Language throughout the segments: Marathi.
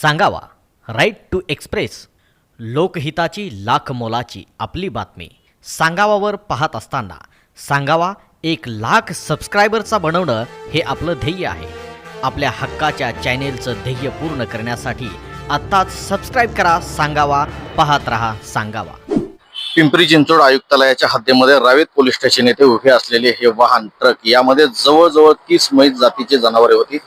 सांगावा. राईट टू एक्सप्रेस लोकहिताची लाख मोलाची आपली बातमी. सांगावावर पाहत असताना सांगावा एक लाख सबस्क्रायबरचा बनवणं हे आपलं ध्येय आहे. आपल्या हक्काच्या चॅनेलचं ध्येय पूर्ण करण्यासाठी आत्ताच सबस्क्राईब करा सांगावा पाहत रहा सांगावा. पिंपरी चिंचवड आयुक्तालयाच्या हद्दीमध्ये रावेत पोलीस स्टेशन येथे उभे असलेले हे वाहन ट्रक यामध्ये जवळजवळ तीस मैत जातीची जनावरे होती.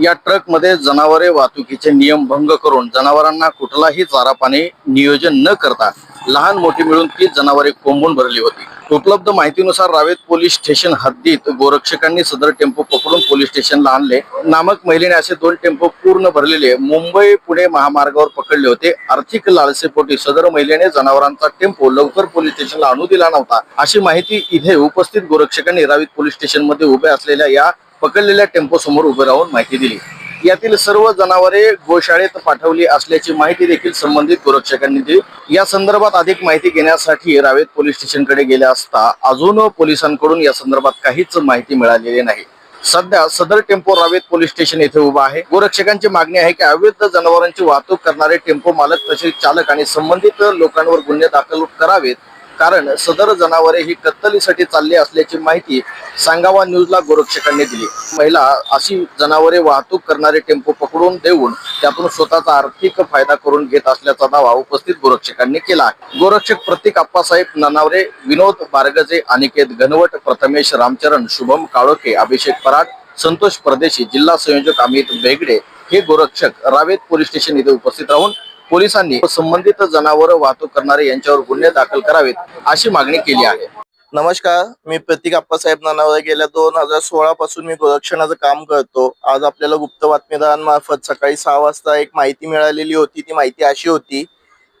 या ट्रकमध्ये जनावरे वाहतुकीचे नियम भंग करून जनावरांना कुठलाही चारा पाणी नियोजन न करता लहान मोठी मिळून ती जनावरे कोंबून भरली होती. उपलब्ध माहितीनुसार रावेत पोलीस स्टेशन हद्दीत गोरक्षकांनी सदर टेम्पो पकडून पोलीस स्टेशनला आणले. नामक महिलेने असे दोन टेम्पो पूर्ण भरलेले मुंबई पुणे महामार्गावर पकडले होते. आर्थिक लालसेपोटी सदर महिलेने जनावरांचा टेम्पो लवकर पोलीस स्टेशनला आणू दिला नव्हता. अशी माहिती इथे उपस्थित गोरक्षकांनी रावेत पोलीस स्टेशनमध्ये उभे असलेल्या या पकडलेल्या टेम्पो समोर उभे राहून माहिती दिली. यातील सर्व जनावरे गोशाळेत पाठवली असल्याची माहिती देखील संबंधित गोरक्षकांनी दिली. या संदर्भात अधिक माहिती घेण्यासाठी रावेत पोलीस स्टेशनकडे गेले असता अजून पोलिसांकडून या संदर्भात काहीच माहिती मिळालेली नाही. सध्या सदर टेम्पो रावेत पोलीस स्टेशन येथे उभा आहे. गोरक्षकांची मागणी आहे की अवैध जनावरांची वाहतूक करणारे टेम्पो मालक तसेच चालक आणि संबंधित लोकांवर गुन्हे दाखल करावेत कारण सदर जनावरे ही कत्तलीसाठी चालली असल्याची माहिती सांगावा न्यूजला गोरक्षकांनी दिली. महिला अशी जनावरे वाहतूक करणारे टेम्पो पकडून देऊन त्यातून स्वतःचा आर्थिक फायदा करून घेत असल्याचा दावा उपस्थित गोरक्षकांनी केला. आहे गोरक्षक प्रतीक आप्पासाहेब ननावरे विनोद बारगजे अनिकेत घनवट प्रथमेश रामचरण शुभम काळोखे अभिषेक पराट संतोष परदेशी जिल्हा संयोजक अमित बेगडे हे गोरक्षक रावेत पोलीस स्टेशन येथे उपस्थित राहून पोलिसांनी संबंधित जनावर वाहतूक करणारे यांच्यावर गुन्हे दाखल करावेत अशी मागणी केली आहे. नमस्कार मी प्रतीक आप्पासाहेब नानावरे गेल्या दोन हजार सोळा पासून मी गोरक्षणाचं काम करतो. आज आपल्याला गुप्त बातमीदारांमार्फत सकाळी सहा वाजता एक माहिती मिळालेली होती. ती माहिती अशी होती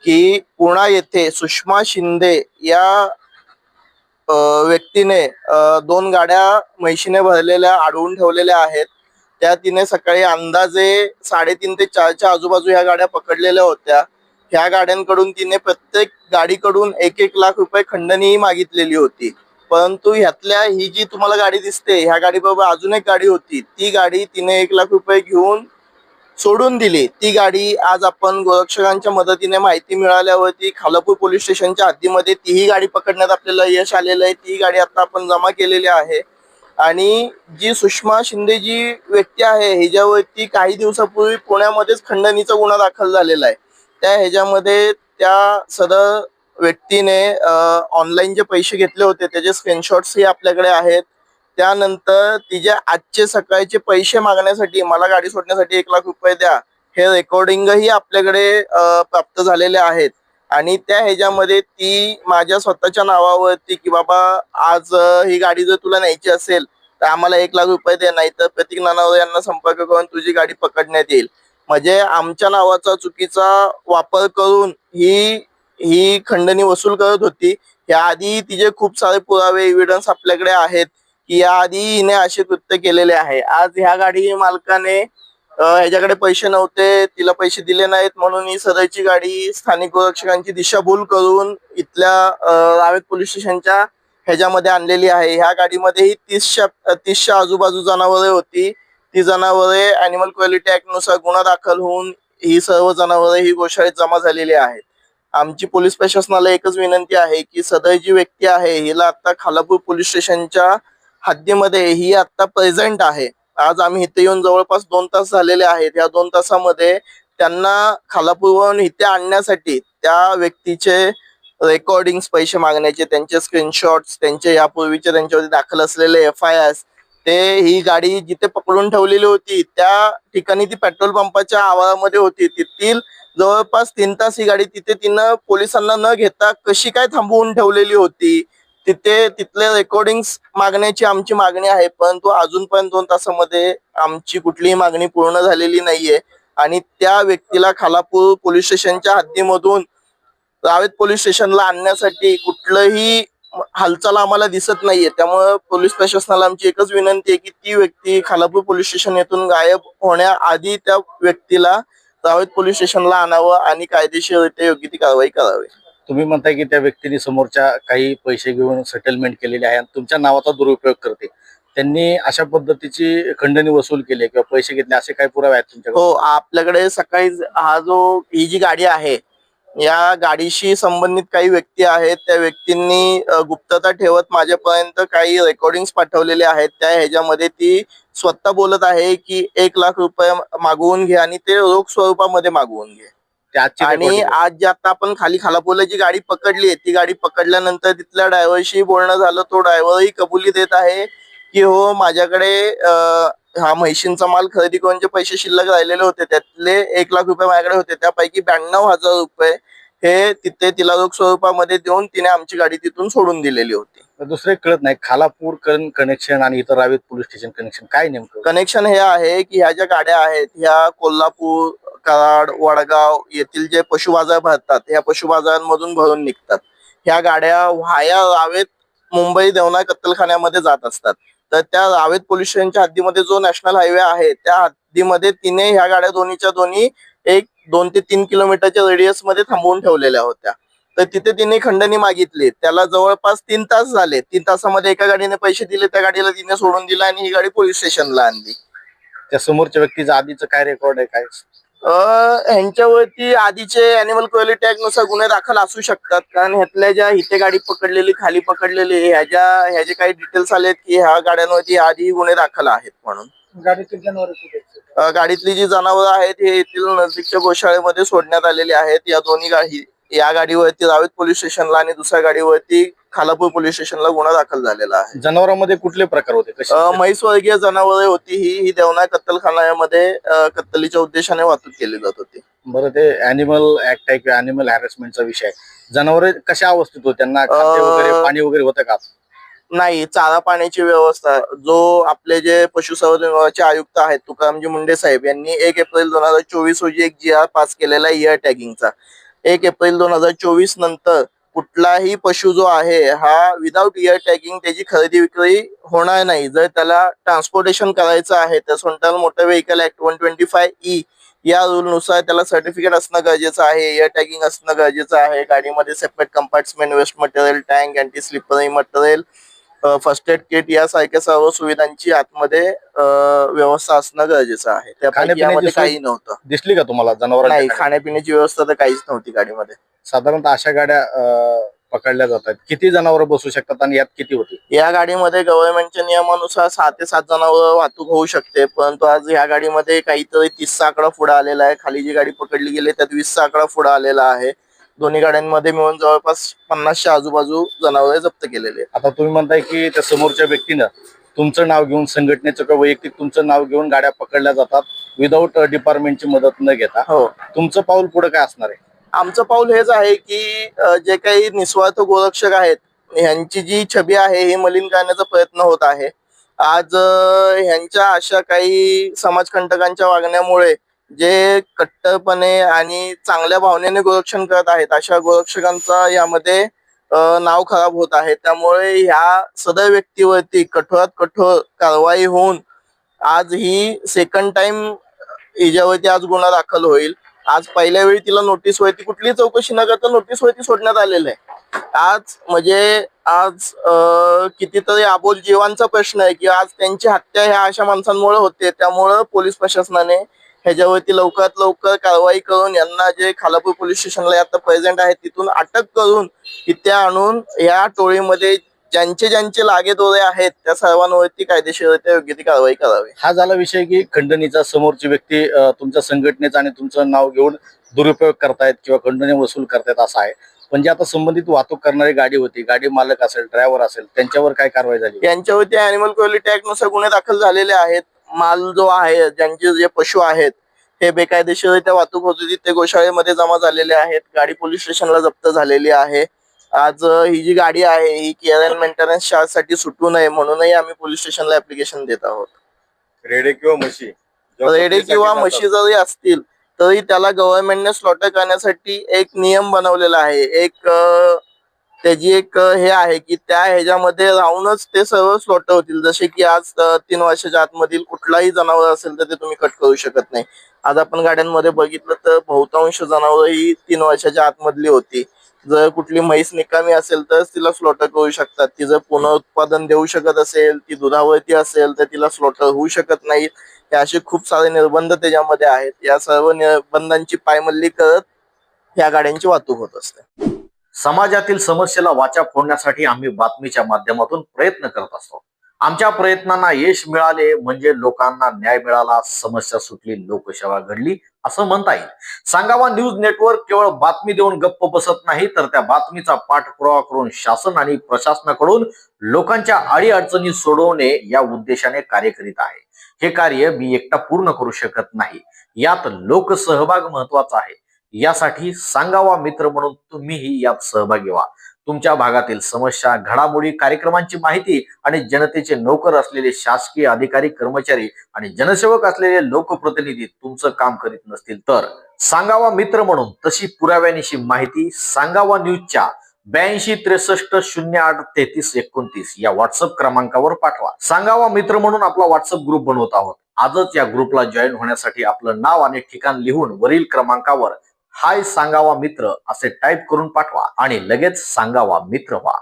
की पुणा येथे सुषमा शिंदे या व्यक्तीने दोन गाड्या म्हैशीने भरलेल्या अडवून ठेवलेल्या आहेत. त्या तिने सकाळी अंदाजे साडेतीन ते चारच्या आजूबाजू ह्या गाड्या पकडलेल्या होत्या. ह्या गाड्यांकडून तिने प्रत्येक गाडीकडून एक एक लाख रुपये खंडणीही मागितलेली होती. परंतु ह्यातल्या ही जी तुम्हाला गाडी दिसते ह्या गाडीबरोबर अजून एक गाडी होती. ती गाडी तिने एक लाख रुपये घेऊन सोडून दिली. ती गाडी आज आपण गोरक्षकांच्या मदतीने माहिती मिळाल्यावरती खालापूर पोलीस स्टेशनच्या हद्दीमध्ये तीही गाडी पकडण्यात आपल्याला यश आलेलं आहे. ती गाडी आता आपण जमा केलेली आहे. आणि जी सुषमा शिंदे जी व्यक्ती आहे ह्याच्यावरती काही दिवसापूर्वी पुण्यामध्येच खंडणीचा गुन्हा दाखल झालेला आहे. त्या ह्याच्यामध्ये त्या सदर व्यक्तीने ऑनलाईन जे पैसे घेतले होते त्याचे स्क्रीनशॉट्सही आपल्याकडे आहेत. त्यानंतर तिचे आजचे सकाळचे पैसे मागण्यासाठी मला गाडी सोडण्यासाठी एक लाख रुपये द्या हे रेकॉर्डिंगही आपल्याकडे प्राप्त झालेले आहेत. आणि त्या ह्याच्यामध्ये ती माझ्या स्वतःच्या नावावरती की बाबा आज ही गाडी जर तुला न्यायची असेल तर आम्हाला एक लाख रुपये दे नाही तर प्रतीक नानावर यांना संपर्क करून तुझी गाडी पकडण्यात येईल. म्हणजे आमच्या नावाचा चुकीचा वापर करून ही ही खंडणी वसूल करत होती. याआधी तिचे खूप सारे पुरावे एव्हिडन्स आपल्याकडे आहेत की याआधी हिने असे कृत्य केलेले आहे. आज ह्या गाडी मालकाने ह्याच्याकडे पैसे नव्हते तिला पैसे दिले नाहीत म्हणून ही सदरची गाडी स्थानिक गोरक्षकांची दिशाभूल करून इथल्या रावेत पोलीस स्टेशनच्या ह्याच्यामध्ये आणलेली आहे. ह्या गाडीमध्ये ही तीसच्या आजूबाजू जनावरे होती. ती जनावरे अॅनिमल क्वालिटी ऍक्टनुसार गुन्हा दाखल होऊन ही सर्व जनावरे ही गोशाळेत जमा झालेली आहेत. आमची पोलीस प्रशासनाला एकच विनंती आहे की सदर जी व्यक्ती आहे हिला आता खालापूर पोलीस स्टेशनच्या हद्दीमध्ये ही आता प्रेझेंट आहे. आज आम्ही इथे येऊन जवळपास दोन तास झालेले आहेत. या दोन तासामध्ये त्यांना खालापूरवरून इथे आणण्यासाठी त्या व्यक्तीचे रेकॉर्डिंग्स पैसे मागण्याचे त्यांचे स्क्रीनशॉट्स त्यांचे यापूर्वीचे त्यांच्यावरती दाखल असलेले एफ आय आर ते ही गाडी जिथे पकडून ठेवलेली होती त्या ठिकाणी ती पेट्रोल पंपाच्या आवारामध्ये होती. तेथील जवळपास तीन तास ही गाडी तिथे तिनं पोलिसांना न घेता कशी काय थांबवून ठेवलेली होती तिथे तिथले रेकॉर्डिंग्स मागण्याची आमची मागणी आहे परंतु अजूनपर्यंत दोन तासामध्ये आमची कुठलीही मागणी पूर्ण झालेली नाहीये. आणि त्या व्यक्तीला खालापूर पोलीस स्टेशनच्या हद्दीमधून रावेत पोलीस स्टेशनला आणण्यासाठी कुठलंही हालचाल आम्हाला दिसत नाहीये. त्यामुळे पोलीस प्रशासनाला आमची एकच विनंती आहे की ती व्यक्ती खालापूर पोलीस स्टेशन येथून गायब होण्याआधी त्या व्यक्तीला रावेत पोलीस स्टेशनला आणावं आणि कायदेशीररित्या योग्य ती कारवाई करावी. तुम्ही म्हणताय की त्या व्यक्तीने समोरच्या काही पैसे घेऊन सेटलमेंट केलेले आहे आणि तुमच्या नावाचा दुरुपयोग करते. त्यांनी अशा पद्धतीची खंडणी वसूल केली किंवा पैसे घेतले असे काही पुरावे आहेत तुमच्याकडे? हो आपल्याकडे सकाळी हा जो ही जी गाडी आहे या गाडीशी संबंधित काही व्यक्ती आहेत त्या व्यक्तींनी गुप्तता ठेवत माझ्यापर्यंत काही रेकॉर्डिंग पाठवलेले आहेत. त्या ह्याच्यामध्ये ती स्वतः बोलत आहे की एक लाख रुपये मागवून घे आणि ते रोख स्वरूपामध्ये मागवून घे. आणि. आज जे आता आपण खाली खालापूरला जी गाडी पकडली आहे ती गाडी पकडल्यानंतर तिथल्या ड्रायव्हरशी बोलणं झालं तो ड्रायव्हरही कबुली देत आहे की हो माझ्याकडे हा म्हैशींचा माल खरेदी करून जे पैसे शिल्लक राहिलेले होते त्यातले एक लाख रुपये माझ्याकडे होते त्यापैकी ब्याण्णव हजार रुपये हे तिथे तिला रोख स्वरूपामध्ये देऊन तिने आमची गाडी तिथून सोडून दिलेली होती दुसरे कळत नाही खालापूर कनेक्शन आणि इतर रावेत पोलीस स्टेशन कनेक्शन काय नेमकं कनेक्शन हे आहे की ह्या ज्या गाड्या आहेत ह्या कोल्हापूर कराड वडगाव येथील जे पशु बाजार भरतात ह्या पशु बाजारांमधून भरून निघतात. ह्या गाड्या व्हाया रावेत मुंबई देवना कत्तलखान्यामध्ये जात असतात. तर त्या रावेत पोलीस स्टेशनच्या हद्दीमध्ये जो नॅशनल हायवे आहे त्या हद्दीमध्ये तिने ह्या गाड्या दोन्हीच्या दोन्ही एक दोन ते तीन किलोमीटरच्या रेडियसमध्ये थांबवून ठेवलेल्या होत्या. तर तिथे तिने खंडणी मागितली. त्याला जवळपास तीन तास झाले. तीन तासामध्ये एका गाडीने पैसे दिले त्या गाडीला तिने सोडून दिला आणि ही गाडी पोलीस स्टेशनला आणली. त्या समोरच्या व्यक्तीचा आधीचं काय रेकॉर्ड आहे काय? ह्यांच्यावरती आधीचे अॅनिमल क्वालिटी ऍक्टनुसार गुन्हे दाखल असू शकतात. कारण ह्यातल्या ज्या इथे गाडी पकडलेली खाली पकडलेली ह्या ज्या ह्या जे काही डिटेल्स आलेत की ह्या गाड्यांवरती आधी गुन्हे दाखल आहेत म्हणून. गाडीतली जी जनावरं आहेत हे येथील नजदीकच्या गोशाळेमध्ये सोडण्यात आलेली आहेत. या दोन्ही गाडी या गाडीवरती रावेत पोलीस स्टेशनला आणि दुसऱ्या गाडीवरती खालापूर पोलीस स्टेशनला गुन्हा दाखल झालेला आहे. जनावरांमध्ये कुठले प्रकार होते? कसे? म्हैसवर्गीय जनावरे होती ही ही देवना कत्तलखान्यामध्ये अं, कत्तलीच्या उद्देशाने वाहतूक केली जात होती. बरं ते अॅनिमल ऍक्ट आहे किंवा अॅनिमल हॅरेसमेंटचा विषय. आहे जनावरे कशा अवस्थेत होते? त्यांना खाद्य अं, वगैरे पाणी वगैरे होतं का? नाही चारा पाण्याची व्यवस्था. जो आपले जे पशुसंवर्धन विभागाचे आयुक्त आहेत तुकारामजी मुंडे साहेब यांनी एक एप्रिल दोन हजार चोवीस रोजी एक जी आर पास केलेला इयर टॅगिंगचा एक एप्रिल दोन हजार चोवीस नंतर कुठलाही पशु जो आहे हा विदाउट इयर टॅगिंग त्याची खरेदी विक्री होणार नाही. जर त्याला ट्रान्सपोर्टेशन करायचं आहे तर central motor vehicle act one twenty five E या रूल नुसार त्याला सर्टिफिकेट असणं गरजेचं आहे इयर टॅगिंग असणं गरजेचं आहे. गाडीमध्ये separate compartment waste material tank anti slippery material first aid kit यासारख्या सर्व सुविधांची आतमध्ये व्यवस्था असणं गरजेचं आहे. त्यापैकी खाण्यापिण्याची यामध्ये सोय- काही नव्हतं. दिसली का तुम्हाला नाही जनावरांच्या खाण्यापिण्याची व्यवस्था तर काहीच नव्हती गाडीमध्ये. साधारणतः अशा गाड्या अं, पकडल्या जातात किती जनावर बसू शकतात आणि यात किती होती या गाडीमध्ये गव्हर्नमेंटच्या नियमानुसार सहा ते सात जणांवर वाहतूक होऊ शकते परंतु आज या गाडीमध्ये काहीतरी तीसचा आकडा पुढे आलेला आहे. खाली जी गाडी पकडली गेली त्यात वीसचा आकडा पुढे आलेला आहे. दोन्ही गाड्यांमध्ये मिळून जवळपास पन्नासच्या आजूबाजू जनावरे जप्त केलेले आहेत. आता तुम्ही म्हणताय की त्या समोरच्या व्यक्तीनं तुमचं नाव घेऊन संघटनेचं किंवा वैयक्तिक तुमचं नाव घेऊन गाड्या पकडल्या जातात विदाऊट डिपार्टमेंटची मदत न घेता. हो. तुमचं पाऊल पुढे काय असणार आहे? आमचं पाऊल हेच आहे की अ, जे काही निस्वार्थ गोरक्षक आहेत ह्यांची जी छबी आहे ही मलिन करण्याचा प्रयत्न होत आहे. आज अ, ह्यांच्या अशा काही समाजकंटकांच्या वागण्यामुळे जे कट्टरपणे आणि चांगल्या भावनेने गोरक्षण करत आहेत अशा गोरक्षकांचा यामध्ये नाव खराब होत आहे. त्यामुळे ह्या सदर व्यक्तीवरती कठोरात कठोर कारवाई होऊन आज ही सेकंड टाइम हिच्यावरती आज गुन्हा दाखल होईल. आज पहिल्या वेळी तिला नोटीस वरती कुठली चौकशी न करता नोटीस वरती सोडण्यात आलेलं आहे. आज म्हणजे आज कितीतरी अबोल जीवांचा प्रश्न आहे की आज त्यांची हत्या ह्या अशा माणसांमुळे होते. त्यामुळं पोलीस प्रशासनाने ह्याच्यावरती लवकरात लवकर कारवाई करून यांना जे खालापूर पोलीस स्टेशनला आता प्रेझेंट आहे तिथून अटक करून इथे आणून या टोळीमध्ये ज्यांचे ज्यांचे लागेदोरे आहेत त्या सर्वांवरती कायदेशीररित्या योग्य ती कारवाई करावी. हा झाला विषय की खंडणीचा समोरची व्यक्ती तुमच्या संघटनेचं आणि तुमचं नाव घेऊन दुरुपयोग करतायत किंवा खंडणी वसूल करतायत असं आहे. पण जे आता संबंधित वाहतूक करणारी गाडी होती गाडी मालक असेल ड्रायव्हर असेल त्यांच्यावर काय कारवाई झाली? यांच्यावरती अॅनिमल क्वालिटी ऍक्टनुसार गुन्हे दाखल झालेले आहेत. माल जो आहे ज्यांचे जे पशु आहेत हे बेकायदेशीररित्या वाहतूक होत होती ते गोशाळेमध्ये जमा झालेले आहेत. गाडी पोलीस स्टेशनला जप्त झालेली आहे. आज ही जी गाडी आहे ही केअर अँड मेंटेनन्स चार्जसाठी सुटू नये म्हणूनही आम्ही पोलीस स्टेशनला ऍप्लिकेशन देत आहोत. रेडे किंवा म्हशी? रेडे किंवा म्हशी जरी असतील तरी त्याला गव्हर्नमेंटने स्लॉटर करण्यासाठी एक नियम बनवलेला आहे. एक त्याची एक हे आहे की त्या ह्याच्यामध्ये राहूनच ते सर्व स्लॉटर होतील. जसे की आज तीन वर्षाच्या आतमधील कुठलाही जनावर असेल तर ते तुम्ही कट करू शकत नाही. आज आपण गाड्यांमध्ये बघितलं तर बहुतांश जनावर ही तीन वर्षाच्या आतमधली होती. जर कुठली म्हैस निकामी असेल तर तिला स्लॉटर करू शकतात. ती जर पुनरुत्पादन देऊ शकत असेल ती दुधावरती असेल तर तिला स्लॉटर होऊ शकत नाही. हे असे खूप सारे निर्बंध त्याच्यामध्ये आहेत. या सर्व निर्बंधांची पायमल्ली करत या गाड्यांची वाहतूक होत असते. समाजातील समस्येला वाचा फोडण्यासाठी आम्ही बातमीच्या माध्यमातून प्रयत्न करत असतो. आमच्या प्रयत्नांना यश मिळाले म्हणजे लोकांना न्याय मिळाला समस्या सुटली लोकसेवा घडली असं म्हणता येईल. सांगावा न्यूज नेटवर्क केवळ बातमी देऊन गप्प बसत नाही तर त्या बातमीचा पाठपुरावा करून शासन आणि प्रशासनाकडून लोकांच्या अडी अडचणी सोडवणे या उद्देशाने कार्य करीत आहे. हे कार्य मी एकटा पूर्ण करू शकत नाही. यात लोकसहभाग महत्त्वाचा आहे. यासाठी सांगावा मित्र म्हणून तुम्हीही यात सहभागी व्हा. तुमच्या भागातील समस्या घडामोडी कार्यक्रमांची माहिती आणि जनतेचे नोकर असलेले शासकीय अधिकारी कर्मचारी आणि जनसेवक असलेले लोकप्रतिनिधी तुमचं काम करीत नसतील तर सांगावा मित्र म्हणून तशी पुराव्यानिशी माहिती सांगावा न्यूजच्या ब्याऐंशी त्रेसष्ट शून्य आठ तेहतीस एकोणतीस या व्हॉट्सअप क्रमांकावर पाठवा. सांगावा मित्र म्हणून आपला व्हॉट्सअप ग्रुप बनवत आहोत. आजच या ग्रुपला जॉईन होण्यासाठी आपलं नाव आणि ठिकाण लिहून वरील क्रमांकावर हाय सांगावा मित्र असे टाईप करून पाठवा आणि लगेच सांगावा मित्र वा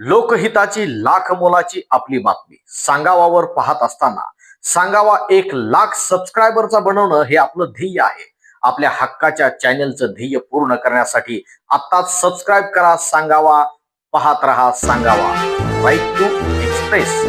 लोकहिताची लाख मोलाची आपली बातमी. सांगावावर पाहत असताना सांगावा एक लाख सबस्क्रायबरचा बनवणं हे आपलं ध्येय आहे. आपल्या हक्काच्या चॅनलचं ध्येय पूर्ण करण्यासाठी आत्ताच सबस्क्राईब करा सांगावा पाहत रहा सांगावा. Right to express